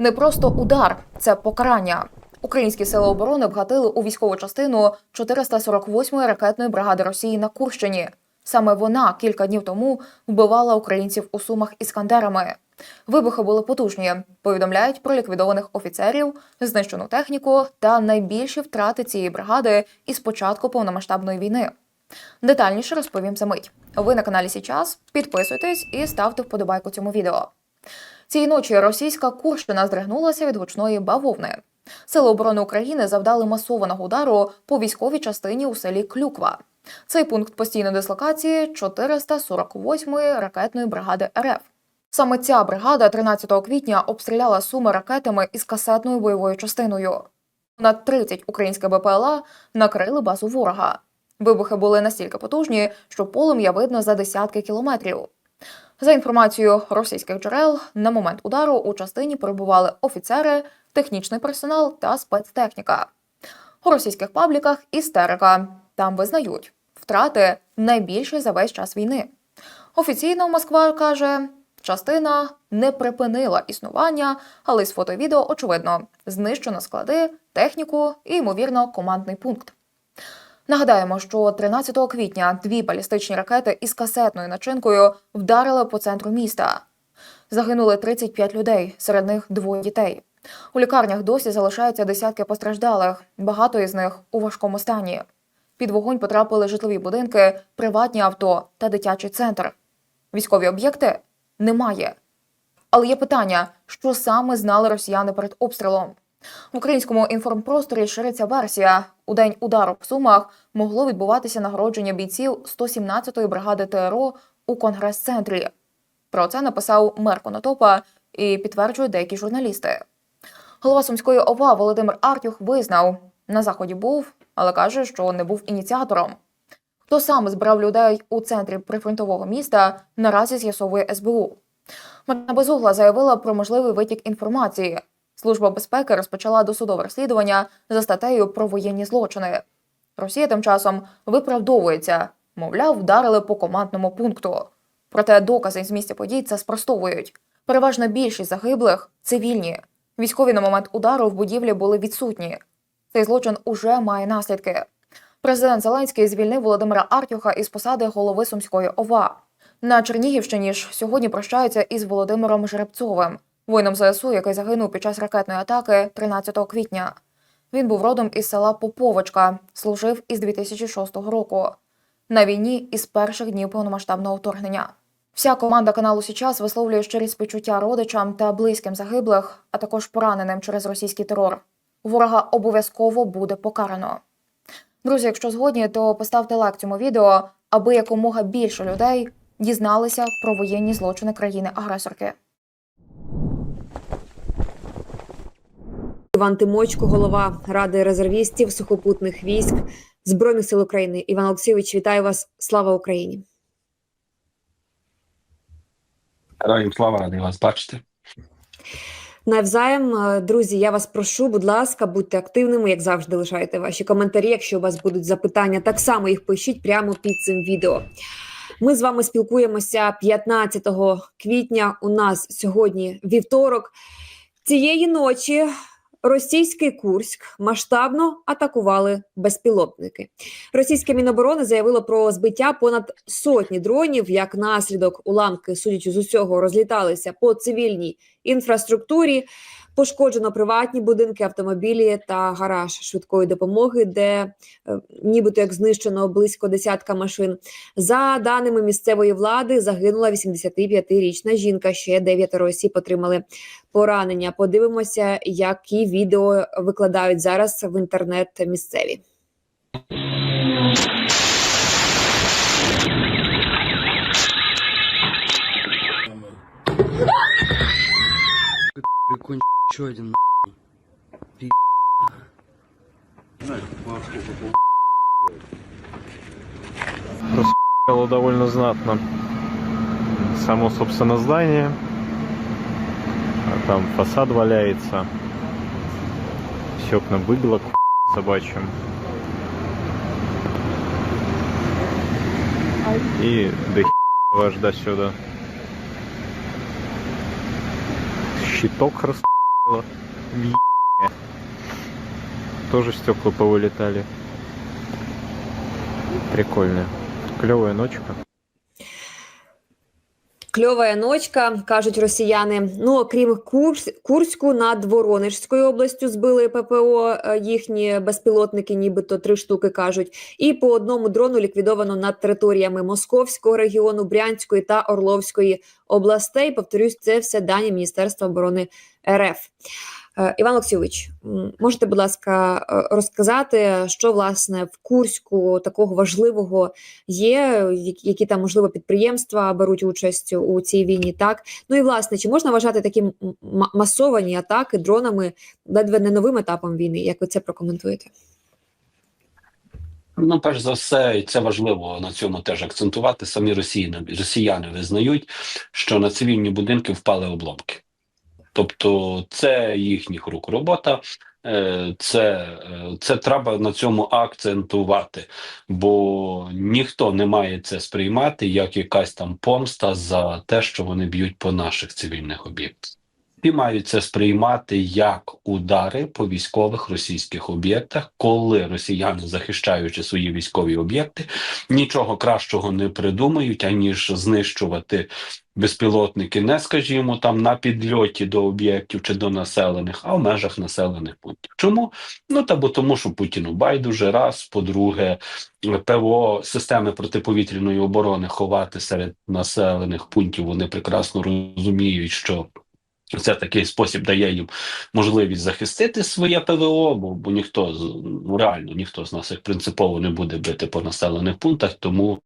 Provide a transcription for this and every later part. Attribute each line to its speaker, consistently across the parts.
Speaker 1: Не просто удар, це покарання. Українські сили оборони вгатили у військову частину 448-ї ракетної бригади Росії на Курщині. Саме вона кілька днів тому вбивала українців у сумах іскандерами. Вибухи були потужні. Повідомляють про ліквідованих офіцерів, знищену техніку та найбільші втрати цієї бригади із початку повномасштабної війни. Детальніше розповім за мить. Ви на каналі Січас. Підписуйтесь і ставте вподобайку цьому відео. Цієї ночі російська Курщина здригнулася від гучної бавовни. Сили оборони України завдали масованого удару по військовій частині у селі Клюква. Цей пункт постійної дислокації 448-ї ракетної бригади РФ. Саме ця бригада 13 квітня обстріляла суми ракетами із касетною бойовою частиною. Понад 30 українських БПЛА накрили базу ворога. Вибухи були настільки потужні, що полум'я видно за десятки кілометрів. За інформацією російських джерел, на момент удару у частині перебували офіцери, технічний персонал та спецтехніка. У російських пабліках істерика. Там визнають втрати найбільші за весь час війни. Офіційно Москва каже, частина не припинила існування, але з фото і відео очевидно знищено склади, техніку і ймовірно командний пункт. Нагадаємо, що 13 квітня дві балістичні ракети із касетною начинкою вдарили по центру міста. Загинули 35 людей, серед них двоє дітей. У лікарнях досі залишаються десятки постраждалих, багато із них у важкому стані. Під вогонь потрапили житлові будинки, приватні авто та дитячий центр. Військові об'єкти немає. Але є питання, що саме знали росіяни перед обстрілом. В українському інформпросторі шириться версія. У день удару в Сумах могло відбуватися нагородження бійців 117-ї бригади ТРО у конгрес-центрі. Про це написав мер Конотопа і підтверджують деякі журналісти. Голова Сумської ОВА Володимир Артюх визнав, на заході був, але каже, що не був ініціатором. Хто саме збирав людей у центрі прифронтового міста, наразі з'ясовує СБУ. Марина Безугла заявила про можливий витік інформації. Служба безпеки розпочала досудове розслідування за статтею про воєнні злочини. Росія тим часом виправдовується, мовляв, вдарили по командному пункту. Проте докази з місця подій це спростовують. Переважна більшість загиблих цивільні. Військові на момент удару в будівлі були відсутні. Цей злочин уже має наслідки. Президент Зеленський звільнив Володимира Артюха із посади голови Сумської ОВА. На Чернігівщині ж сьогодні прощаються із Володимиром Жеребцовим, воїном ЗСУ, який загинув під час ракетної атаки 13 квітня. Він був родом із села Поповочка, служив із 2006 року. На війні із перших днів повномасштабного вторгнення. Вся команда каналу Січас висловлює щирі співчуття родичам та близьким загиблих, а також пораненим через російський терор. Ворога обов'язково буде покарано. Друзі, якщо згодні, то поставте лайк цьому відео, аби якомога більше людей дізналися про воєнні злочини країни-агресорки.
Speaker 2: Іван Тимочко, голова Ради резервістів сухопутних військ Збройних сил України. Іван Олексійович, вітаю вас! Слава Україні!
Speaker 3: Героям слава радий вас бачити.
Speaker 2: Навзаєм, Е, друзі, я вас прошу, будь ласка, будьте активними, як завжди, лишайте ваші коментарі. Якщо у вас будуть запитання, так само їх пишіть прямо під цим відео. Ми з вами спілкуємося 15 квітня. У нас сьогодні вівторок. Цієї ночі російський Курськ масштабно атакували безпілотники. Російське міноборони заявило про збиття понад сотні дронів. Як наслідок, уламки, судячи з усього, розліталися по цивільній інфраструктурі. Пошкоджено приватні будинки, автомобілі та гараж швидкої допомоги, де е, нібито як знищено близько десятка машин. За даними місцевої влади, загинула 85-річна жінка. Ще дев'ятеро осіб отримали поранення. Подивимося, які відео викладають зараз в інтернет місцеві.
Speaker 4: Еще один Пи***.
Speaker 5: Довольно знатно. Само, собственно, здание. А там фасад валяется. Все окна выбило к собачьим. И до аж до сюда. Щиток рас в е. Тоже стекла повылетали. Прикольно. Клевая ночка.
Speaker 2: Кльова ночка, кажуть росіяни. Ну окрім Курс, Курську над Воронежською областю збили ППО е, їхні безпілотники, нібито три штуки кажуть. І по одному дрону ліквідовано над територіями Московського регіону, Брянської та Орловської областей. Повторюсь, це все дані Міністерства оборони РФ. Е, Іван Олексійович, можете, будь ласка, е, розказати, що власне в Курську такого важливого є, які там можливо підприємства беруть участь у цій війні. Так ну і власне, чи можна вважати такі масовані атаки дронами ледве не новим етапом війни? Як ви це прокоментуєте?
Speaker 3: Ну, перш за все, і це важливо на цьому теж акцентувати. Самі росіяни, росіяни визнають, що на цивільні будинки впали обломки. Тобто, це їхніх рук робота. е, Це, е, це треба на цьому акцентувати, бо ніхто не має це сприймати як якась там помста за те, що вони б'ють по наших цивільних об'єктах. Всі мають це сприймати як удари по військових російських об'єктах, коли росіяни, захищаючи свої військові об'єкти, нічого кращого не придумають, аніж знищувати безпілотники, не скажімо там на підльоті до об'єктів чи до населених, а в межах населених пунктів. Чому? Ну та бо тому, що Путіну байдуже раз, по-друге, ПВО системи протиповітряної оборони ховати серед населених пунктів. Вони прекрасно розуміють, що. Це такий спосіб дає їм можливість захистити своє ПВО, бо, бо ніхто ну реально ніхто з нас їх принципово не буде бити по населених пунктах, тому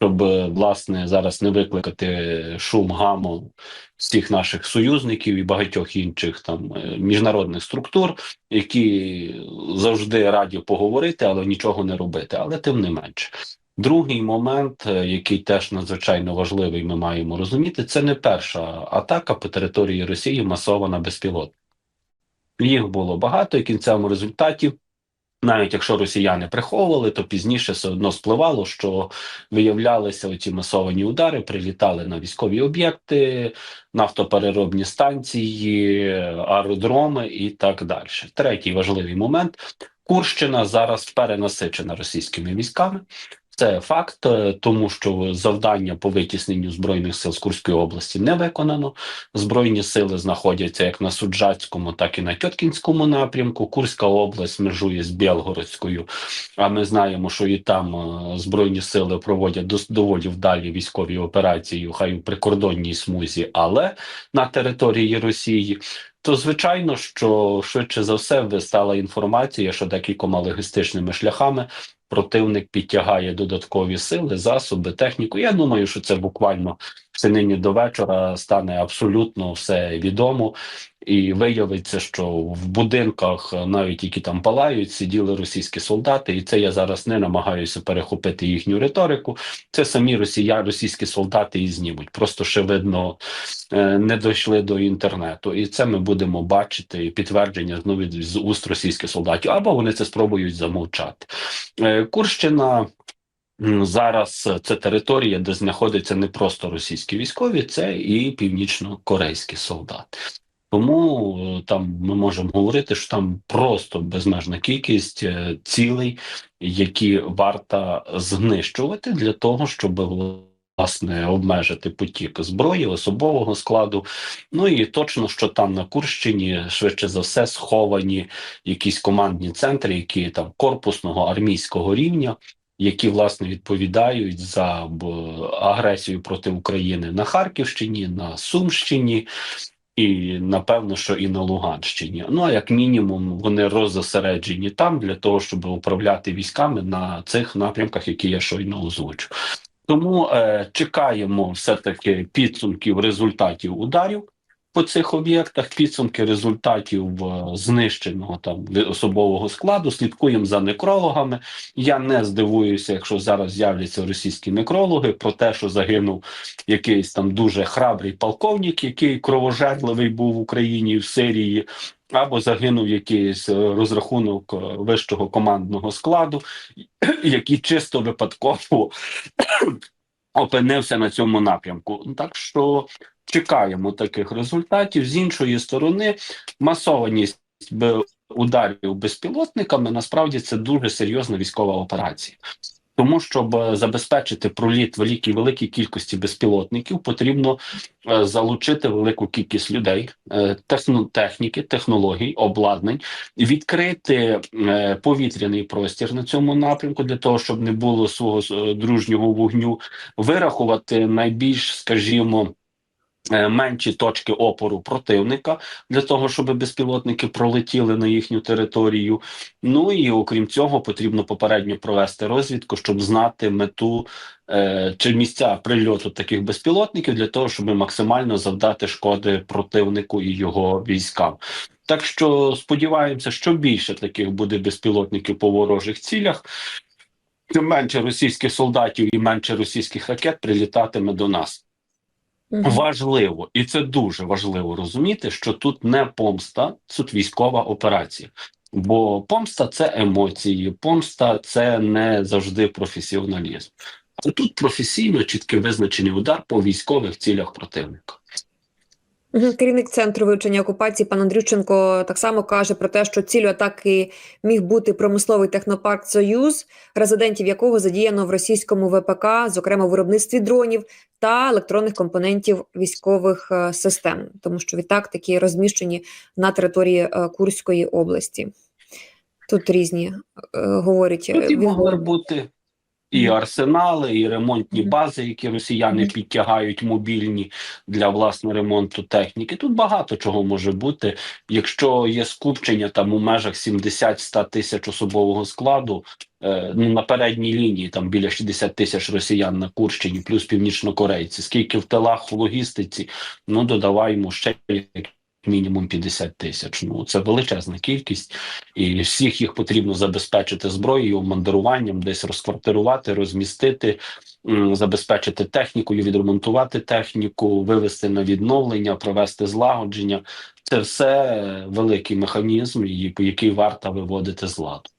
Speaker 3: щоб е, власне зараз не викликати шум гаму всіх наших союзників і багатьох інших там е, міжнародних структур, які завжди раді поговорити, але нічого не робити. Але тим не менше. Другий момент, е, який теж надзвичайно важливий, ми маємо розуміти, це не перша атака по території Росії масована безпілотна. Їх було багато, і кінцевому результаті, навіть якщо росіяни приховували, то пізніше все одно спливало, що виявлялися оці масовані удари, прилітали на військові об'єкти, нафтопереробні станції, аеродроми і так далі. Третій важливий момент: Курщина зараз перенасичена російськими військами. Це факт, е, тому що завдання по витісненню збройних сил з Курської області не виконано. Збройні сили знаходяться як на Суджацькому, так і на Тьоткінському напрямку. Курська область межує з Білгородською. А ми знаємо, що і там е, збройні сили проводять доволі вдалі військові операції, хай у прикордонній смузі, але на території Росії. То звичайно, що швидше за все вистала інформація, що декількома логістичними шляхами противник підтягає додаткові сили, засоби, техніку. Я думаю, що це буквально все нині до вечора стане абсолютно все відомо, і виявиться, що в будинках, навіть які там палають, сиділи російські солдати, і це я зараз не намагаюся перехопити їхню риторику. Це самі росія, російські солдати і знімуть. Просто ще видно е, не дійшли до інтернету, і це ми будемо бачити підтвердження знову з уст російських солдатів, або вони це спробують замовчати. Е, Курщина. Зараз це територія, де знаходяться не просто російські військові, це і північно-корейські солдати. Тому е, там ми можемо говорити, що там просто безмежна кількість е, цілей, які варто знищувати для того, щоб власне обмежити потік зброї, особового складу. Ну і точно, що там на Курщині швидше за все сховані якісь командні центри, які там корпусного армійського рівня. Які власне відповідають за агресію проти України на Харківщині, на Сумщині, і напевно, що і на Луганщині. Ну а як мінімум, вони роззосереджені там для того, щоб управляти військами на цих напрямках, які я щойно озвучу. Тому е, чекаємо все таки підсумків результатів ударів по цих об'єктах, підсумки результатів е, знищеного там особового складу. Слідкуємо за некрологами. Я не здивуюся, якщо зараз з'являться російські некрологи про те, що загинув якийсь там дуже храбрий полковник, який кровожерливий був в Україні в Сирії. Або загинув якийсь е, розрахунок е, вищого командного складу, який чисто випадково опинився на цьому напрямку. Так що чекаємо таких результатів. З іншої сторони, масованість ударів безпілотниками насправді це дуже серйозна військова операція. Тому щоб е, забезпечити проліт великій великій кількості безпілотників, потрібно е, залучити велику кількість людей, е, техніки, технологій, обладнань, відкрити повітряний простір на цьому напрямку для того, щоб не було свого дружнього вогню, вирахувати найбільш, скажімо. Е, Менші точки опору противника для того, щоб безпілотники пролетіли на їхню територію. Ну і окрім цього, потрібно попередньо провести розвідку, щоб знати мету е, чи місця прильоту таких безпілотників для того, щоб максимально завдати шкоди противнику і його військам. Так що сподіваємося, що більше таких буде безпілотників по ворожих цілях, тим менше російських солдатів і менше російських ракет прилітатиме до нас. Важливо, і це дуже важливо розуміти, що тут не помста, тут військова операція. Бо помста це емоції, помста це не завжди професіоналізм. А тут професійно чітке визначений удар по військових цілях противника.
Speaker 2: Керівник центру вивчення окупації пан Андрющенко так само каже про те, що ціллю атаки міг бути промисловий технопарк Союз, резидентів якого задіяно в російському ВПК, зокрема в виробництві дронів та електронних компонентів військових е, систем, тому що відтак такі розміщені на території е, Курської області. Тут різні е, говорять.
Speaker 3: Тут і могли бути і арсенали, і ремонтні бази, які росіяни підтягають мобільні для власне ремонту техніки. Тут багато чого може бути. Якщо є скупчення там у межах 70-100 тисяч особового складу, е, ну на передній лінії там біля 60 тисяч росіян на Курщині, плюс північнокорейці. Скільки в тилах в логістиці? Ну додаваємо ще мінімум 50 тисяч. Ну це величезна кількість, і всіх їх потрібно забезпечити зброєю, мандируванням, десь розквартирувати, розмістити, забезпечити технікою, відремонтувати техніку, вивести на відновлення, провести злагодження. Це все великий механізм, який варто виводити з ладу.